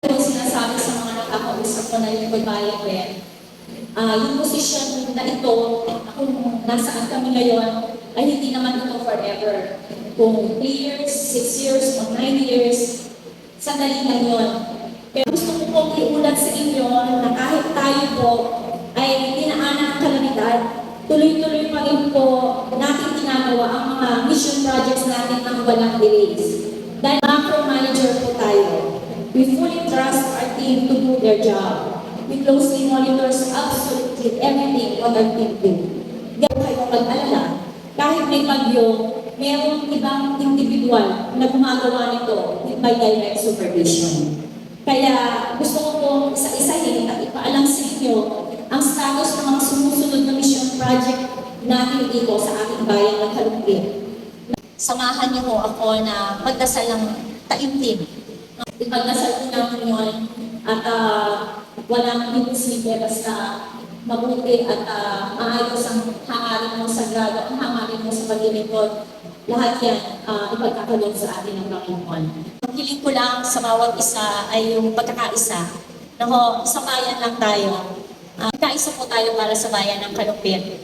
Yung sinasabi sa mga nakakausap ko na yung babae ko yan. Ah, yung posisyon na ito, kung nasaan kami ngayon, ay hindi naman ito forever. Kung 3 years, 6 years, o 9 years, sandali lang yun. Pero gusto ko pong iulat sa inyo na kahit tayo po ay dinaanan ng kalamidad, tuloy-tuloy pa rin po natin ginagawa ang mga mission projects natin ng walang delays. Dahil macro manager po tayo, we fully trust our team to do their job. We closely monitors absolutely everything what our team do. Hindi kayo mag-alala. Kahit may bagyo, mayroong ibang individual na gumagawa nito my direct supervision. Kaya gusto ko pong isa-isahin at ipaalam sa inyo ang status ng mga sumusunod na mission project natin dito sa ating bayan ng Kalumpit. Samahan niyo po ako na magdasal ng taimtim. Ipagdasal ko namin yun at uh, walang imposible basta mabuti at ah, maayos ang hangarin mo sa grado, ang hangarin mo sa paglilingkod. Lahat yan uh, ipagkakaloob sa atin ng Panginoon. Ang hiling ko lang sa bawat isa ay yung pagkakaisa. Naho, sa bayan lang tayo. Uh, kaisa po tayo para sa bayan ng Kalupit.